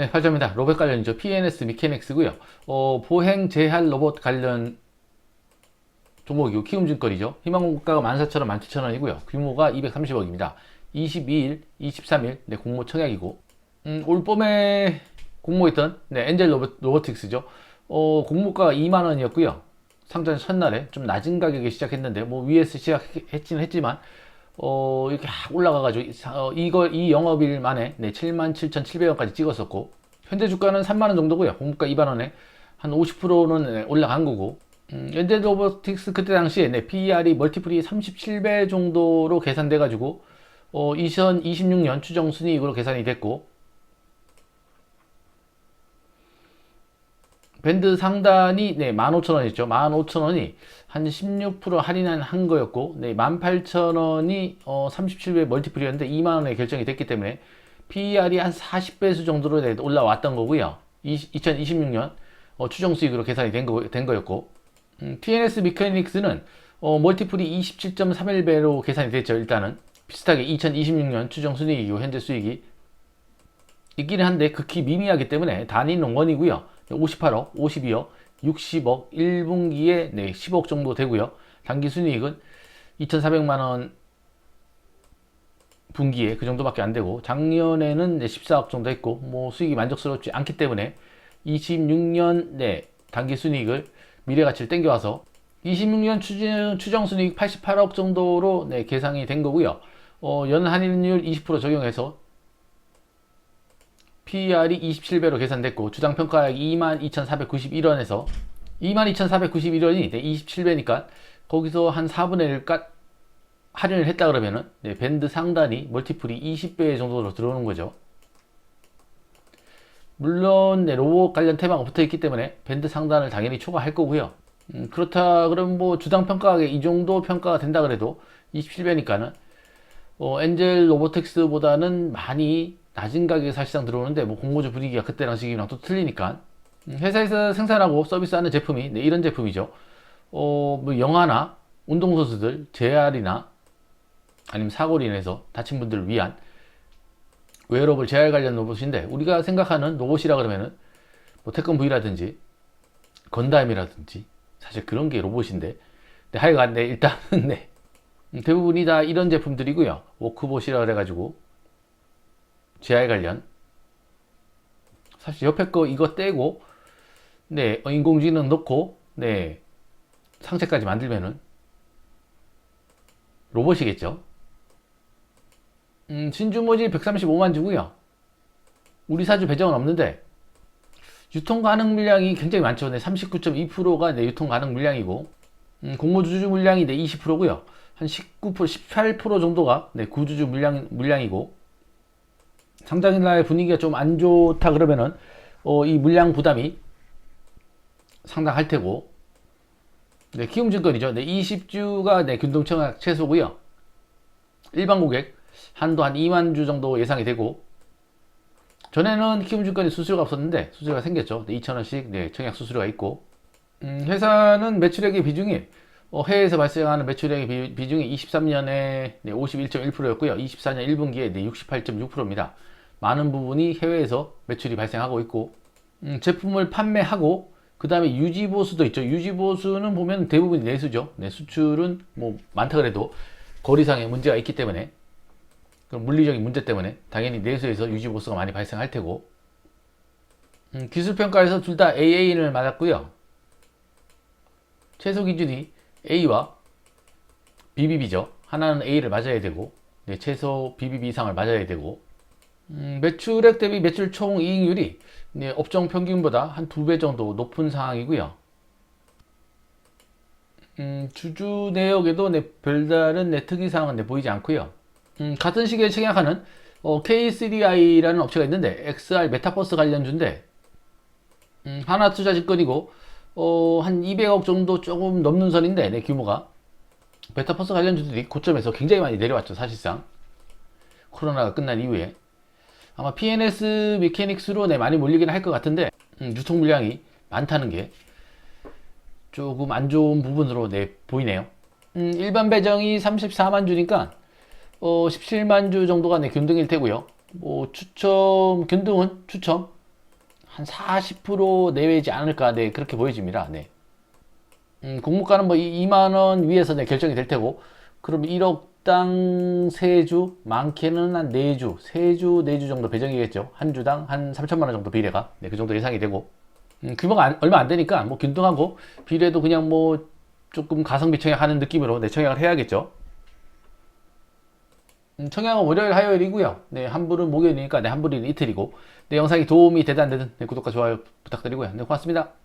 네, 팔점입니다. 로봇 관련이죠. PNS 미케닉스고요. 어, 보행 제할 로봇 관련 종목이고 키움증권이죠. 희망공가가 14,000원, 17,000원이고요. 규모가 230억입니다. 22일, 23일 네, 공모 청약이고 음, 올 봄에 공모했던 네, 엔젤 로봇, 로보틱스죠. 어, 공모가가 2만 원이었고요. 상장 첫날에 좀 낮은 가격에 시작했는데 뭐 위에서 시작했지는 했지만 어, 이렇게 확 올라가가지고 어, 이거 이 영업일 만에 네, 77,700원까지 찍었었고 현재 주가는 3만 원 정도고요. 공모가 2만 원에 한 50%는 네, 올라간 거고 음, 엔젤 로보틱스 그때 당시에 네, PER이 멀티플이 37배 정도로 계산돼 가지고 어, 2026년 추정 순이익으로 계산이 됐고 밴드 상단이 네, 15,000원이죠. 15,000원이 한 16% 할인한 한 거였고 네, 18,000원이 어, 37배 멀티플이었는데 2만 원에 결정이 됐기 때문에 PER이 한 40배수 정도로 네, 올라왔던 거고요. 2026년 어, 추정 수익으로 계산이 된, 거, 된 거였고 음, TNS 미케닉스는 어, 멀티플이 27.31배로 계산이 됐죠. 일단은 비슷하게 2026년 추정 순이익이고 현재 수익이 있기는 한데 극히 미미하기 때문에 단위는 원이고요. 58억, 52억, 60억, 1분기에 네, 10억 정도 되고요. 단기 순이익은 2,400만 원 분기에 그 정도밖에 안 되고 작년에는 네, 14억 정도 했고 뭐 수익이 만족스럽지 않기 때문에 26년 네, 단기 순이익을 미래 가치를 땡겨와서 26년 추정, 추정 순이익 88억 정도로 네, 계상이 된 거고요. 어, 연 할인율 20% 적용해서 PER이 27배로 계산됐고 주당 평가액 22,491원에서 22,491원이 네, 27배니까 거기서 한 4분의 1가 할인을 했다 그러면은 네, 밴드 상단이 멀티플이 20배 정도로 들어오는 거죠. 물론 네, 로봇 관련 테마가 붙어 있기 때문에 밴드 상단을 당연히 초과할 거고요. 음, 그렇다 그러면 뭐 주당 평가액 이 정도 평가가 된다 그래도 27배니까는 어, 엔젤 로보텍스보다는 많이 낮은 가격에 사실상 들어오는데 뭐 공모주 분위기가 그때랑 지금이랑 또 틀리니까. 음, 회사에서 생산하고 서비스하는 제품이 네, 이런 제품이죠. 어, 뭐 영화나 운동선수들 JR이나 아니면 사고로 인해서 다친 분들을 위한 웨어러블 재활 관련 로봇인데 우리가 생각하는 로봇이라 그러면은 뭐 태권 V라든지 건담이라든지 사실 그런 게 로봇인데. 네, 하여간 네, 일단은 네. 음, 대부분이 다 이런 제품들이고요. 워크봇이라 그래가지고 재활 관련 사실 옆에 거 이거 떼고 네 어, 인공지능 넣고 네 상체까지 만들면은 로봇이겠죠 음, 신주 모질 135만 주고요. 우리 사주 배정은 없는데 유통 가능 물량이 굉장히 많죠. 네, 39.2%가 네, 유통 가능 물량이고 음, 공모주주 물량이 네, 20%고요. 한 19%, 18% 정도가 네, 구주주 물량 물량이고 상장일 날 분위기가 좀 안 좋다 그러면은 어, 이 물량 부담이 상당할 테고 네, 키움증권이죠. 네, 20주가 네, 균동청약 최소고요. 일반 고객 한도 한 2만 주 정도 예상이 되고 전에는 키움증권이 수수료가 없었는데 수수료가 생겼죠. 2,000원씩 네, 청약 수수료가 있고 음, 회사는 매출액의 비중이 어, 해외에서 발생하는 매출액의 비, 중이 23년에 네, 51.1%였고요. 24년 1분기에 네, 68.6%입니다. 많은 부분이 해외에서 매출이 발생하고 있고 음, 제품을 판매하고 그 다음에 유지보수도 있죠. 유지보수는 보면 대부분이 내수죠. 네, 수출은 뭐 많다 그래도 거리상의 문제가 있기 때문에 그럼 물리적인 문제 때문에 당연히 내수에서 유지보수가 많이 발생할 테고 음, 기술평가에서 둘 다 AA를 맞았고요. 최소 기준이 A와 BBB죠. 하나는 A를 맞아야 되고 네, 최소 BBB 이상을 맞아야 되고 음, 매출액 대비 매출 총 이익률이 네, 업종 평균보다 한 두 배 정도 높은 상황이고요. 음, 주주 내역에도 네, 별다른 네, 특이사항은 네, 보이지 않고요. 음, 같은 시기에 청약하는 어, K3i라는 업체가 있는데 XR 메타버스 관련주인데 음, 하나투자증권이고 어, 한 200억 정도 조금 넘는 선인데 네, 규모가. 메타버스 관련주들이 고점에서 굉장히 많이 내려왔죠 사실상. 코로나가 끝난 이후에. 아마 PNS 미케닉스로 네, 많이 몰리긴 할것 같은데 음, 유통 물량이 많다는 게 조금 안 좋은 부분으로 네, 보이네요. 음, 일반 배정이 34만 주니까 어, 17만 주 정도가 네, 균등일 테고요. 뭐 추첨 균등은 추첨 한 40% 내외이지 않을까, 네, 그렇게 보여집니다. 네. 음, 공모가는 뭐 2만 원 위에서 네, 결정이 될 테고, 그럼 1억당 3주, 많게는 한 4주, 3주, 4주 정도 배정이겠죠. 한 주당 한 3천만 원 정도 비례가, 네, 그 정도 예상이 되고, 음, 규모가 안- 얼마 안 되니까 뭐 균등하고, 비례도 그냥 뭐 조금 가성비 청약하는 느낌으로 네, 청약을 해야겠죠. 음, 청약은 월요일, 화요일이고요. 네, 한불은 목요일이니까 네, 한불은 이틀이고, 네, 영상이 도움이 되다 안 되든 네, 구독과 좋아요 부탁드리고요. 네, 고맙습니다.